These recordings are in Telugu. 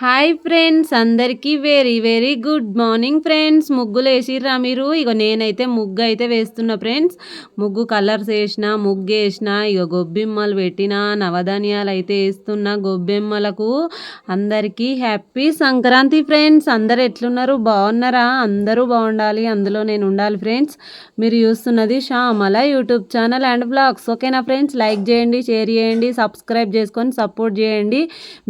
హాయ్ ఫ్రెండ్స్ అందరికీ very very good morning friends. ముగ్గులు వేసిర్రా మీరు? ఇక నేనైతే ముగ్గు అయితే వేస్తున్నా ఫ్రెండ్స్. ముగ్గు కలర్స్ వేసిన ముగ్గు వేసిన ఇక గొబ్బెమ్మలు పెట్టిన నవధాన్యాలు అయితే వేస్తున్నా గొబ్బెమ్మలకు. అందరికీ హ్యాపీ సంక్రాంతి ఫ్రెండ్స్. అందరు ఎట్లున్నారు? బాగున్నారా? అందరూ బాగుండాలి. అందులో నేను ఉండాలి ఫ్రెండ్స్. మీరు చూస్తున్నది Shyamala YouTube channel and blogs. ఓకేనా ఫ్రెండ్స్? లైక్ చేయండి షేర్ చేయండి సబ్స్క్రైబ్ చేసుకొని సపోర్ట్ చేయండి.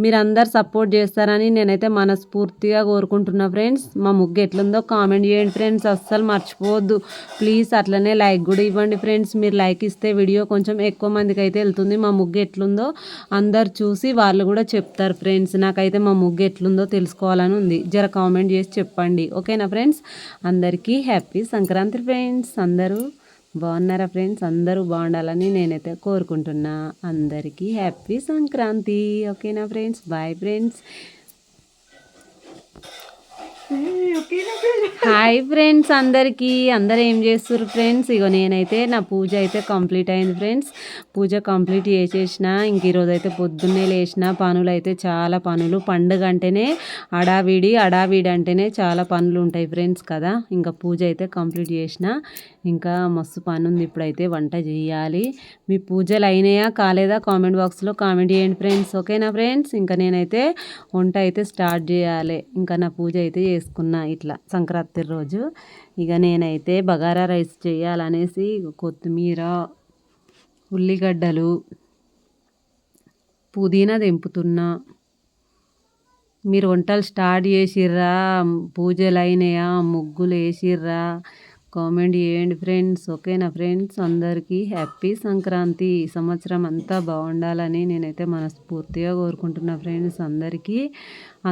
మీరు అందరు సపోర్ట్ చేస్తారని అని నేనైతే మనస్ఫూర్తిగా కోరుకుంటున్నా ఫ్రెండ్స్. మా ముగ్గు ఎట్లుందో కామెంట్ చేయండి ఫ్రెండ్స్. అస్సలు మర్చిపోవద్దు. ప్లీజ్ అట్లనే లైక్ కూడా ఇవ్వండి ఫ్రెండ్స్. మీరు లైక్ ఇస్తే వీడియో కొంచెం ఎక్కువ మందికి అయితే వెళ్తుంది. మా ముగ్గు ఎట్లుందో అందరు చూసి వాళ్ళు కూడా చెప్తారు ఫ్రెండ్స్. నాకైతే మా ముగ్గు ఎట్లుందో తెలుసుకోవాలని ఉంది. జర కామెంట్ చేసి చెప్పండి. ఓకేనా ఫ్రెండ్స్? అందరికీ హ్యాపీ సంక్రాంతి ఫ్రెండ్స్. అందరూ బాగున్నారా ఫ్రెండ్స్? అందరూ బాగుండాలని నేనైతే కోరుకుంటున్నా. అందరికీ హ్యాపీ సంక్రాంతి. ఓకేనా friends? Bye friends. Hi friends అందరికీ. అందరు ఏం చేస్తారు ఫ్రెండ్స్? ఇగో నేనైతే నా పూజ అయితే కంప్లీట్ అయింది ఫ్రెండ్స్. పూజ కంప్లీట్ చేసేసిన ఇంక ఈరోజు అయితే పొద్దున్నే లేచిన పనులు అయితే చాలా పనులు. పండుగ అంటేనే అడావిడి అడావిడి అంటేనే చాలా పనులు ఉంటాయి ఫ్రెండ్స్ కదా. ఇంకా పూజ అయితే కంప్లీట్ చేసిన. ఇంకా మస్తు పని ఉంది ఇప్పుడైతే వంట చేయాలి. మీ పూజలు అయినాయా కాలేదా? కామెంట్ బాక్స్లో కామెంట్ చేయండి ఫ్రెండ్స్. ఓకేనా ఫ్రెండ్స్? ఇంకా నేనైతే వంట అయితే స్టార్ట్ చేయాలి. ఇంకా నా పూజ అయితే చేసుకున్నా. ఇట్లా సంక్రాంతి రోజు. ఇక నేనైతే బగారా రైస్ చేయాలనేసి కొత్తిమీర ఉల్లిగడ్డలు పుదీనా తెంపుతున్నా. మీరు వంటలు స్టార్ట్ చేసిర్రా? పూజలు అయినాయా? ముగ్గులు వేసిర్రా కామెంట్ చేయండి ఫ్రెండ్స్. ఓకేనా ఫ్రెండ్స్? అందరికీ హ్యాపీ సంక్రాంతి. ఈ సంవత్సరం అంతా బాగుండాలని నేనైతే మనస్ఫూర్తిగా కోరుకుంటున్నా ఫ్రెండ్స్. అందరికీ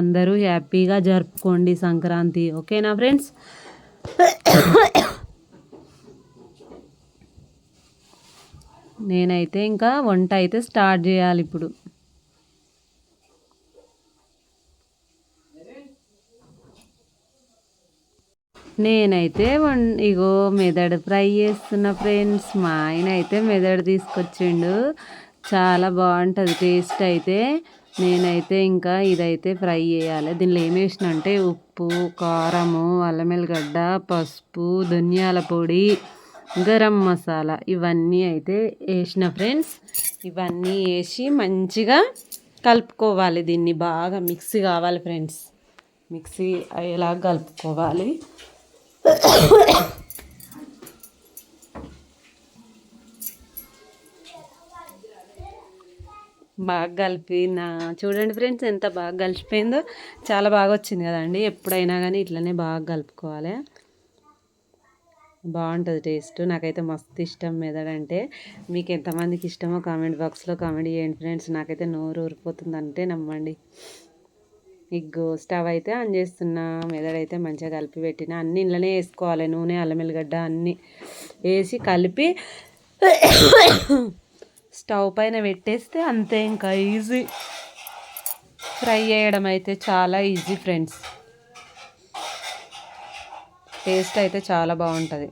అందరూ హ్యాపీగా జరుపుకోండి సంక్రాంతి. ఓకేనా ఫ్రెండ్స్? నేనైతే ఇంకా వంట అయితే స్టార్ట్ చేయాలి ఇప్పుడు. నేనైతే వన్ ఇగో మెదడు ఫ్రై చేస్తున్న ఫ్రెండ్స్. మా ఆయన అయితే మెదడు తీసుకొచ్చిండు. చాలా బాగుంటుంది టేస్ట్ అయితే. నేనైతే ఇంకా ఇదైతే ఫ్రై చేయాలి. దీనిలో ఏం వేసిన అంటే ఉప్పు కారము అల్లం వెల్లిగడ్డ పసుపు ధనియాల పొడి గరం మసాలా ఇవన్నీ అయితే వేసిన ఫ్రెండ్స్. ఇవన్నీ వేసి మంచిగా కలుపుకోవాలి దీన్ని బాగా. మిక్సీ కావాలి ఫ్రెండ్స్. మిక్సీ అయ్యేలాగా కలుపుకోవాలి. బాగా కలిపిన. చూడండి ఫ్రెండ్స్ ఎంత బాగా కలిసిపోయిందో. చాలా బాగా వచ్చింది కదండి. ఎప్పుడైనా కానీ ఇట్లనే బాగా కలుపుకోవాలి. బాగుంటుంది టేస్ట్. నాకైతే మస్తు ఇష్టం మెదడంటే మీకు ఎంతమందికి ఇష్టమో కామెంట్ బాక్స్లో కామెంట్ చేయండి ఫ్రెండ్స్. నాకైతే నోరు ఊరిపోతుంది అంటే నమ్మండి. ఇగ్గో స్టవ్ అయితే ఆన్ చేస్తున్నా మెదడైతే మంచిగా కలిపి పెట్టిన అన్ని ఇంట్లోనే వేసుకోవాలి నూనె అల్లం ఎల్లిగడ్డ అన్నీ వేసి కలిపి స్టవ్ పైన పెట్టేస్తే అంతే ఇంకా ఈజీ. ఫ్రై చేయడం అయితే చాలా ఈజీ ఫ్రెండ్స్. టేస్ట్ అయితే చాలా బాగుంటుంది.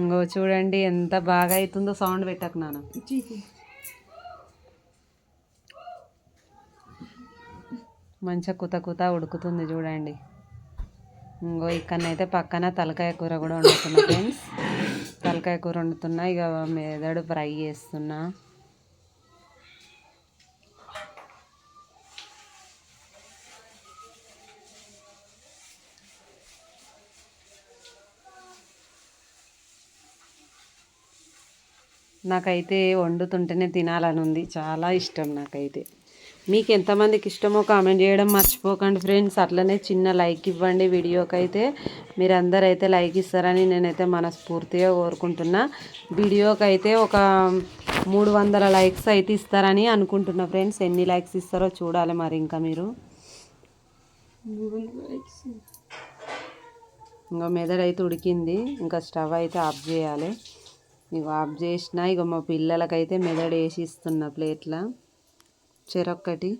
ఇంకో చూడండి ఎంత బాగా అవుతుందో సౌండ్ పెట్టకు నాన్న. మంచిగా కుత కుత ఉడుకుతుంది చూడండి. ఇంకో ఇక్కడనైతే పక్కన తలకాయ కూర కూడా వండుతున్నా ఫ్రెండ్స్ తలకాయ కూర వండుతున్నా ఇక మెదడు ఫ్రై చేస్తున్నా. నాకైతే వండుతుంటేనే తినాలని ఉంది చాలా ఇష్టం నాకైతే. మీకు ఎంతమందికి ఇష్టమో కామెంట్ చేయడం మర్చిపోకండి ఫ్రెండ్స్. అట్లనే చిన్న లైక్ ఇవ్వండి వీడియోకి అయితే మీరు అందరూ అయితే లైక్ ఇస్తారని నేనైతే మనస్ఫూర్తిగా కోరుకుంటున్నా. వీడియోకి అయితే ఒక మూడు వందల లైక్స్ అయితే ఇస్తారని అనుకుంటున్నా ఫ్రెండ్స్. ఎన్ని లైక్స్ ఇస్తారో చూడాలి మరి ఇంకా మీరు. ఇంకా మెదడైతే ఉడికింది. ఇంకా స్టవ్ అయితే ఆఫ్ చేయాలి. ఇక ఆఫ్ చేసిన ఇక మా పిల్లలకైతే మెదడు వేసి ఇస్తున్న ప్లేట్ల. చెరొక్కటి.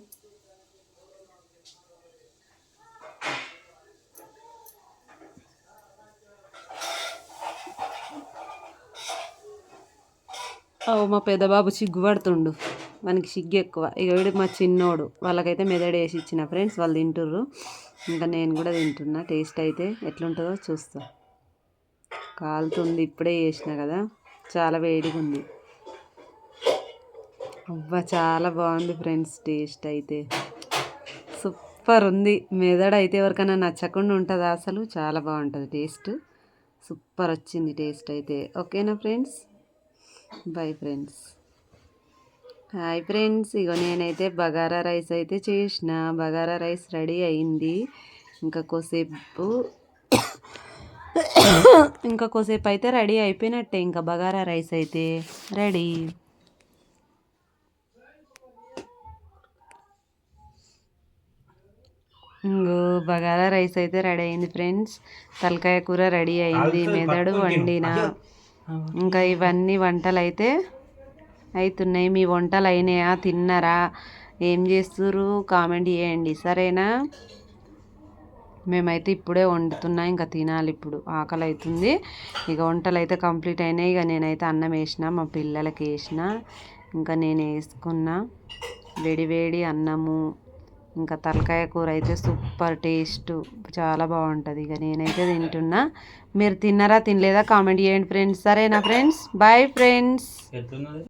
ఓ మా పెద్దబాబు సిగ్గుపడుతుండు. సిగ్గు పడుతుండు సిగ్గు ఎక్కువ. ఇక వీడు మా చిన్నోడు. వాళ్ళకైతే మెదడు వేసి ఇచ్చిన ఫ్రెండ్స్ వాళ్ళు తింటుర్రు. ఇంకా నేను కూడా తింటున్నా. టేస్ట్ అయితే ఎట్లుంటుందో చూస్తా. కాలుతుంది. ఇప్పుడే చేసిన కదా. చాలా వేడిగా ఉంది అబ్బా చాలా బాగుంది ఫ్రెండ్స్ టేస్ట్ అయితే. సూపర్ ఉంది మెదడు అయితే ఎవరికైనా నచ్చకుండా ఉంటుందా అసలు? చాలా బాగుంటుంది టేస్ట్. సూపర్ వచ్చింది టేస్ట్ అయితే. ఓకేనా friends? Bye friends. Hi friends. ఇగో నేనైతే బగారా రైస్ అయితే చేసిన. బగారా రైస్ రెడీ అయింది. ఇంకా కోసేపు ఇంకా కొద్దిసేపు అయితే రెడీ అయిపోయినట్టే. ఇంకా బగారా రైస్ అయితే రెడీ. ఇంగో బగారా రైస్ అయితే రెడీ అయింది ఫ్రెండ్స్. తలకాయ కూర రెడీ అయింది మెదడు వండిన. ఇంకా ఇవన్నీ వంటలు అయితే అవుతున్నాయి మీ వంటలు అయినాయా? తిన్నారా? ఏం చేస్తుర్రు? కామెంట్ చేయండి. సరేనా? మేమైతే ఇప్పుడే వండుతున్నా ఇంకా తినాలి ఇప్పుడు. ఆకలి అవుతుంది ఇక వంటలు అయితే కంప్లీట్ అయినాయి. ఇక నేనైతే అన్నం వేసిన మా పిల్లలకి వేసిన ఇంకా నేను వేసుకున్నా. వేడి వేడి అన్నము ఇంకా తలకాయ కూర అయితే సూపర్ టేస్ట్. చాలా బాగుంటుంది. ఇక నేనైతే తింటున్నా. మీరు తిన్నారా తినలేదా? కామెంట్ చేయండి ఫ్రెండ్స్. సరేనా ఫ్రెండ్స్? Bye friends.